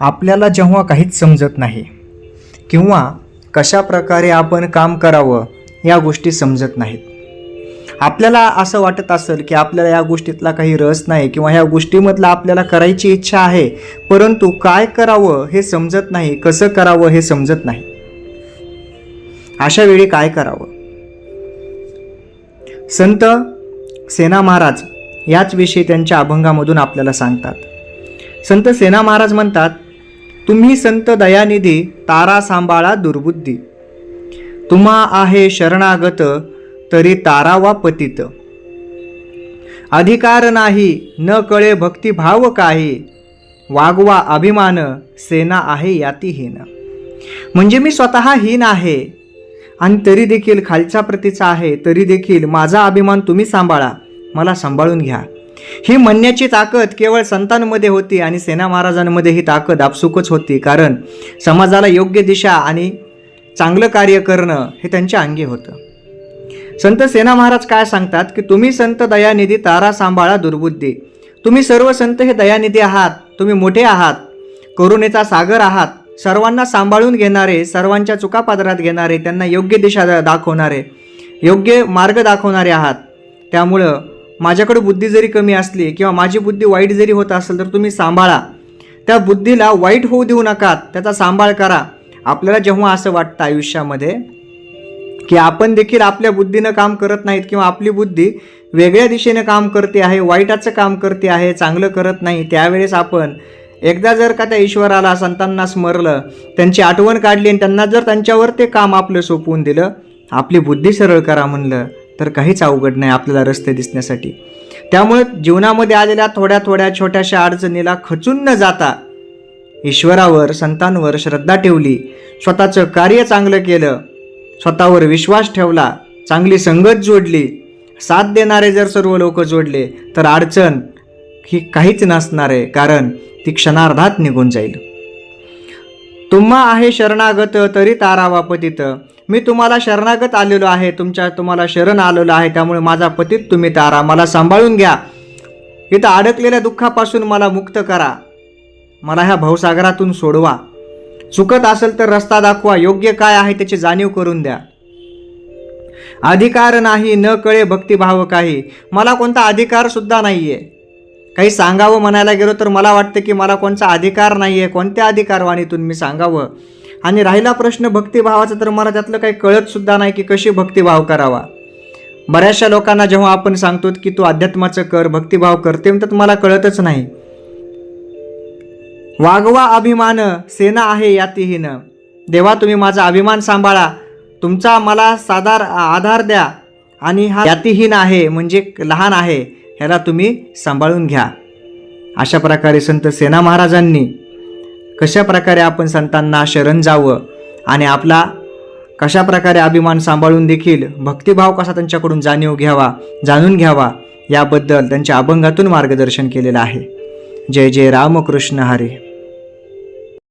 आपल्याला जेव्हा काहीच समजत नाही किंवा कशा प्रकारे आपण काम करावं या गोष्टी समजत नाहीत. आपल्याला असं वाटत असेल की आपल्याला या गोष्टीतला काही रस नाही किंवा ह्या गोष्टीमधला आपल्याला करायची इच्छा आहे परंतु काय करावं हे समजत नाही कसं करावं हे समजत नाही. अशा वेळी काय करावं? संत सेना महाराज याच विषयी त्यांच्या अभंगामधून आपल्याला सांगतात. संत सेना महाराज म्हणतात तुम्ही संत दयानिधी तारा सांभाळा दुर्बुद्धी. तुम्हा आहे शरणागत तरी तारा वा पतित. अधिकार नाही न कळे भक्तिभाव काही. वागवा अभिमान सेना आहे यातीहीन म्हणजे मी स्वतः हीन आहे. आणि तरी देखील खालच्या प्रतीचा आहे तरी देखील माझा अभिमान तुम्ही सांभाळा मला सांभाळून घ्या. ही म्हणण्याची ताकद केवळ संतांमध्ये होती आणि सेना महाराजांमध्ये ही ताकद आपसुकच होती कारण समाजाला योग्य दिशा आणि चांगलं कार्य करणं हे त्यांच्या अंगी होतं. संत सेना महाराज काय सांगतात की तुम्ही संत दयानिधी तारा सांभाळा दुर्बुद्धी. तुम्ही सर्व संत हे दयानिधी आहात तुम्ही मोठे आहात करुणेचा सागर आहात. सर्वांना सांभाळून घेणारे सर्वांच्या चुका पादरात घेणारे त्यांना योग्य दिशा दाखवणारे योग्य मार्ग दाखवणारे आहात. त्यामुळं माझ्याकडे बुद्धी जरी कमी असली किंवा माझी बुद्धी वाईट जरी होत असेल तर तुम्ही सांभाळा. त्या बुद्धीला वाईट होऊ देऊ नका. त्याचा सांभाळ करा. आपल्याला जेव्हा असं वाटतं आयुष्यामध्ये की आपण देखील आपल्या बुद्धीनं काम करत नाहीत किंवा आपली बुद्धी वेगळ्या दिशेने काम करते आहे वाईटाचं काम करते आहे चांगलं करत नाही त्यावेळेस आपण एकदा जर का त्या ईश्वराला संतांना स्मरलं त्यांची आठवण काढली आणि त्यांना जर त्यांच्यावर ते काम आपलं सोपवून दिलं आपली बुद्धी सरळ करा म्हणलं. तर काहीच अवघड नाही आपल्याला रस्ते दिसण्यासाठी. त्यामुळे जीवनामध्ये आलेल्या थोड्या थोड्या छोट्याशा अडचणीला खचून न जाता ईश्वरावर संतांवर श्रद्धा ठेवली स्वतःचं कार्य चांगलं केलं स्वतःवर विश्वास ठेवला चांगली संगत जोडली साथ देणारे जर सर्व लोक जोडले तर अडचण ही काहीच नसणार आहे कारण ती क्षणार्धात निघून जाईल. तुम्हा आहे शरणागत तरी तारावा पतित मी तुम्हाला शरणागत आलेलो आहे तुमच्या तुम्हाला शरण आलेलो आहे त्यामुळे माझा पतित तुम्ही तारा. मला सांभाळून घ्या. इथं अडकलेल्या दुःखापासून मला मुक्त करा. मला ह्या भवसागरातून सोडवा. चुकत असेल तर रस्ता दाखवा. योग्य काय आहे त्याची जाणीव करून द्या. अधिकार नाही न कळे भक्तिभाव काही. मला कोणता अधिकार सुद्धा नाहीये. काही सांगावं म्हणायला गेलो तर मला वाटतं की मला कोणता अधिकार नाहीये कोणत्या अधिकारवाणीतून मी सांगावं? आणि राहिला प्रश्न भक्तिभावाचा तर मला त्यातलं काही कळत सुद्धा नाही की कशी भक्तिभाव करावा. बऱ्याचशा लोकांना जेव्हा आपण सांगतो की तू अध्यात्माचं कर भक्तिभाव कर तर मला कळतच नाही. वागवा अभिमान सेना आहे यातीहीन देवा तुम्ही माझा अभिमान सांभाळा. तुमचा मला साधार आधार द्या. आणि हा यातीहीन आहे म्हणजे लहान आहे. ह्याला तुम्ही सांभाळून घ्या. अशा प्रकारे संत सेना महाराजांनी कशा प्रकारे आपण संतांना शरण जावं आणि आपला कशा प्रकारे अभिमान सांभाळून देखील भक्तिभाव कसा त्यांच्याकडून जाणीव घ्यावा जाणून घ्यावा याबद्दल त्यांच्या अभंगातून मार्गदर्शन केलेलं आहे. जय जय रामकृष्ण हरे.